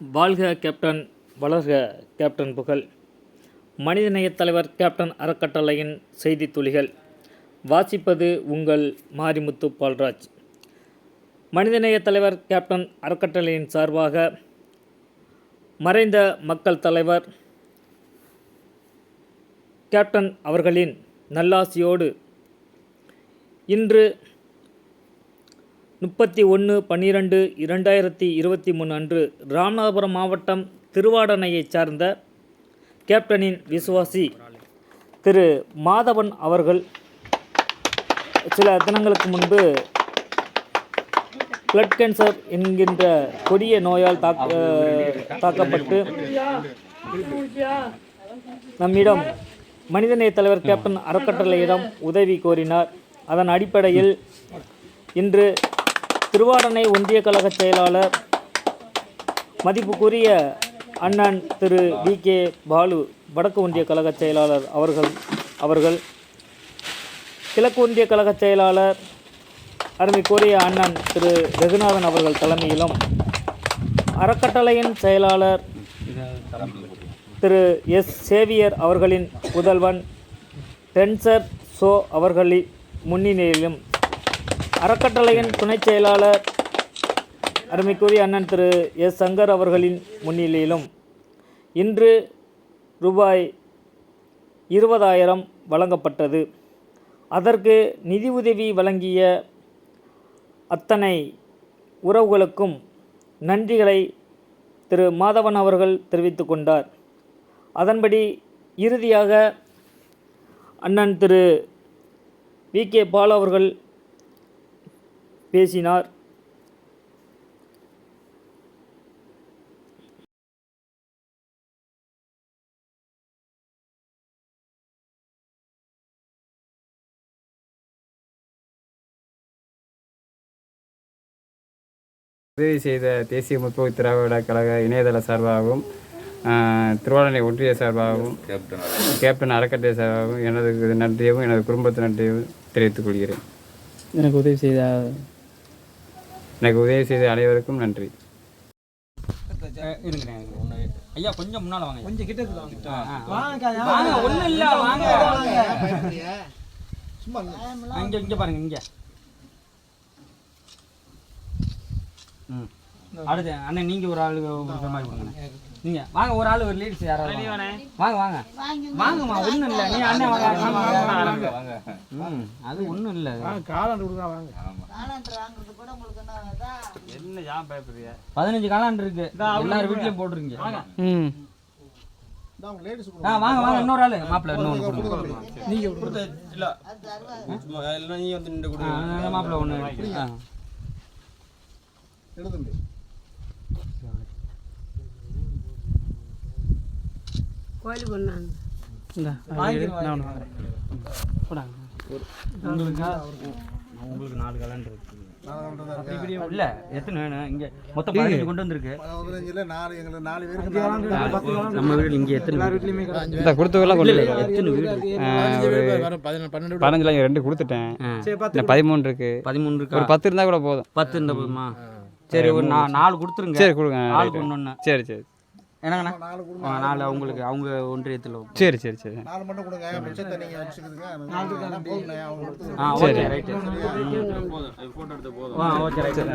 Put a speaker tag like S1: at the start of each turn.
S1: வாழ்க கேப்டன் வளர்க கேப்டன் புகழ். மனிதநேயத் தலைவர் கேப்டன் அறக்கட்டளையின் செய்தி துளிகள். வாசிப்பது உங்கள் மாரிமுத்து பால்ராஜ். மனிதநேயத் தலைவர் கேப்டன் அறக்கட்டளையின் சார்பாக மறைந்த மக்கள் தலைவர் கேப்டன் அவர்களின் நல்லாசியோடு இன்று முப்பத்தி ஒன்று பன்னிரெண்டு இரண்டாயிரத்தி இருபத்தி மூணு அன்று ராமநாதபுரம் மாவட்டம் திருவாடனையைச் சார்ந்த கேப்டனின் விசுவாசி திரு மாதவன் அவர்கள் சில தினங்களுக்கு முன்பு பிளட் கேன்சர் என்கின்ற கொடிய நோயால் தாக்க தாக்கப்பட்டு நம்மிடம் மனிதநேய தலைவர் கேப்டன் அறக்கட்டளையிடம் உதவி கோரினார். அதன் அடிப்படையில் இன்று திருவாடனை ஒன்றிய கழக செயலாளர் மதிப்புக்குரிய அண்ணன் திரு வி கே பாலு வடக்கு ஒன்றிய கழக செயலாளர் அவர்கள் அவர்கள் கிழக்கு ஒன்றிய கழக செயலாளர் அருமைக்குரிய அண்ணன் திரு ரகுநாதன் அவர்கள் தலைமையிலும் அறக்கட்டளையின் செயலாளர் திரு எஸ் சேவியர் அவர்களின் புதல்வன் டென்சர் சோ அவர்களின் முன்னிலையிலும் அறக்கட்டளையின் துணைச் செயலாளர் அருமைக்குரிய அண்ணன் திரு எஸ் சங்கர் அவர்களின் முன்னிலையிலும் இன்று ரூபாய் இருபதாயிரம் வழங்கப்பட்டது. அதற்கு நிதி உதவி வழங்கிய அத்தனை உறவுகளுக்கும் நன்றிகளை திரு மாதவன் அவர்கள் தெரிவித்து கொண்டார். அதன்படி இறுதியாக அண்ணன் திரு வி கே பால் அவர்கள் பேசினார்.
S2: உதவி செய்த தேசிய முற்போக்கு திராவிட கழக இணையதள சார்பாகவும் ஆஹ், திருவாரூரை ஒன்றிய சார்பாகவும் கேப்டன் அறக்கட்டளை சார்பாகவும் எனது நன்றியவும் எனது குடும்பத்து நன்றியவும் தெரிவித்துக் கொள்கிறேன்.
S3: எனக்கு உதவி செய்த
S2: எனக்கு உதவி செய்த அனைவருக்கும் நன்றி.
S4: ஐயா கொஞ்சம் முன்னால வாங்க. கொஞ்சம் கிட்ட வாங்க. ஒண்ணும் இல்ல வாங்க இங்க இங்க பாருங்க இங்க. ம். அடுத்து அண்ணன் நீங்க ஒரு ஆளு ஒரு மாதிரி கொடுங்க. நீங்க வாங்க ஒரு ஆளு ஒரு லேடிஸ் யாராவது வாங்க. வாங்க வாங்கம்மா ஒண்ணும் இல்ல. நீ அண்ணன் வாங்க வாங்க வாங்க அது ஒண்ணும் இல்ல.
S2: என்ன ஏன் பயப்படுறிய
S4: பதினஞ்சு காலாண்டு இருக்கு. எல்லாரும் வீட்லயும் போட்டுருங்க.
S3: ம்.
S4: வாங்க வாங்க இன்னொரு ஆளு. மாப்பிள்ள இன்னொரு கொடுங்க ஆ, மாப்பிள்ள ஒண்ணு ஆ.
S5: கோயிலுக்கு ஒன்றாங்க
S3: இந்த அது எடு, நான் ஒன்று வாங்குறேன். போடாங்க.
S4: உங்களுக்கு? உங்களுக்கு நாலு கலண்டர் இருக்கு. இப்படி இல்ல எத்தனை வேணும்? இங்க மொத்தம் பதினஞ்சு கொண்டு வந்திருக்கு.
S6: பதினஞ்சுல நாலு எங்களுக்கு நாலு பேருக்கு
S4: நம்ம வீடு இங்க எத்தனை வீடு?
S2: இந்த கொடுத்தவெல்லாம் கொண்டு
S4: இல்ல,
S2: போய்
S4: எத்தனை வீடு இருக்கு?
S2: ஆஹ், ஒரு
S6: பன்னெண்டு
S2: பதினஞ்சுல இங்க ரெண்டு கொடுத்துட்டேன்.
S4: ஆ.
S2: இன்னும் பதிமூணு இருக்கு.
S4: பதிமூணு இருக்கா?
S2: ஒரு பத்து இருந்தா கூட போதும்.
S4: பத்து இருந்த போதுமா? சரி ஒரு நாலு கொடுத்துருங்க.
S2: சரி கொடுங்க.
S4: ஒண்ணு
S2: சரி சரி.
S4: என்னங்கண்ணா? ஆ, நாலு அவங்களுக்கு அவங்க ஒன்றியத்தில்
S2: சரி சரி சரி.
S6: நாலு மட்டும் கொடுங்க. மிச்சத்தை நீங்க வச்சுக்கிடுங்க. நாலு போதும் அவங்க கொடுத்து.
S4: ஆ
S2: சரி.
S4: ஓகே ரைட்டு ஆ ஓகே ரைட்டு.